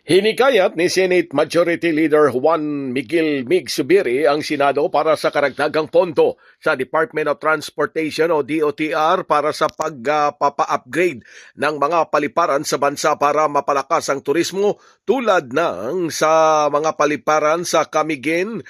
Hinikayat ni Senate Majority Leader Juan Miguel Mig Subiri ang Senado para sa karagdagang pondo sa Department of Transportation o DOTR para sa pagpapa-upgrade ng mga paliparan sa bansa para mapalakas ang turismo tulad ng sa mga paliparan sa Camiguin,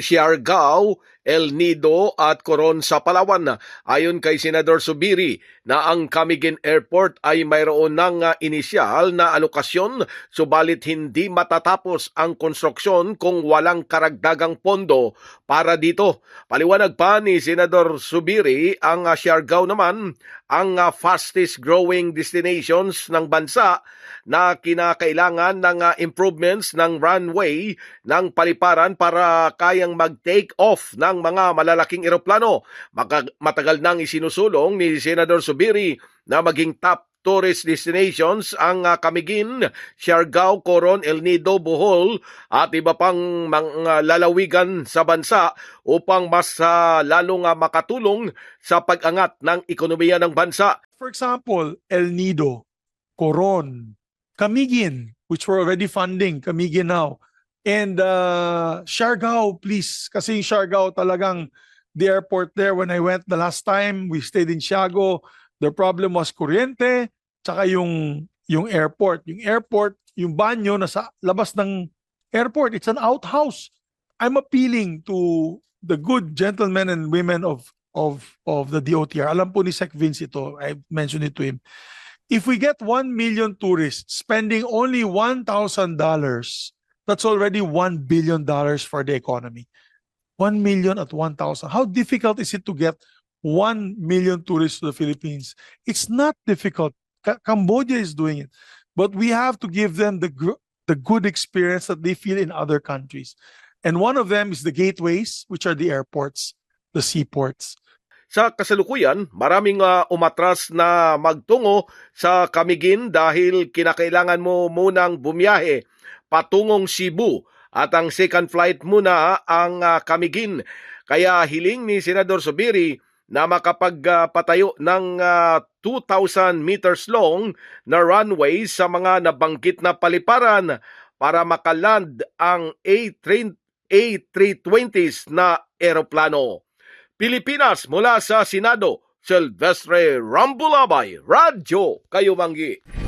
Siargao, El Nido at Coron sa Palawan. Ayon kay Senador Subiri na ang Camiguin Airport ay mayroon ng inisyal na alokasyon subalit hindi matatapos ang konstruksyon kung walang karagdagang pondo para dito. Paliwanag pa ni Senador Subiri ang Siargao naman ang ah, fastest growing destinations ng bansa na kinakailangan ng ah, improvements ng runway ng paliparan para kayang mag-take off ng mga malalaking eroplano. Maka- matagal nang isinusulong ni Senador Subiri na maging top tourist destinations ang ah, Camiguin, Siargao, Coron, El Nido, Bohol at iba pang mga lalawigan sa bansa upang mas ah, lalo nga makatulong sa pag-angat ng ekonomiya ng bansa. For example, El Nido, Coron, Camiguin, which we're already funding, Camiguin now, and uh, Siargao, please. Kasi yung Siargao talagang the airport there, when I went the last time, we stayed in Siargao, the problem was kuryente, tsaka yung, yung airport. Yung airport, yung banyo nasa labas ng airport. It's an outhouse. I'm appealing to the good gentlemen and women of of of the DOTR. Alam po ni Sec Vince ito. I mentioned it to him. If we get 1 million tourists spending only $1,000, that's already $1 billion for the economy. 1 million at 1,000. How difficult is it to get 1 million tourists to the Philippines? It's not difficult. Ca- Cambodia is doing it. But we have to give them the the good experience that they feel in other countries. And one of them is the gateways, which are the airports, the seaports. Sa kasalukuyan, maraming ah, umatras na magtungo sa Camiguin dahil kinakailangan mo munang bumiyahe patungong Cebu at ang second flight muna ang ah, Camiguin. Kaya hiling ni Senador Subiri na makapagpatayo ng ah, 2,000 meters long na runway sa mga nabanggit na paliparan para makaland ang A3 A320s na eroplano. Pilipinas mula sa Senado, Silvestre Rambulabay, Radyo Kayumanggi.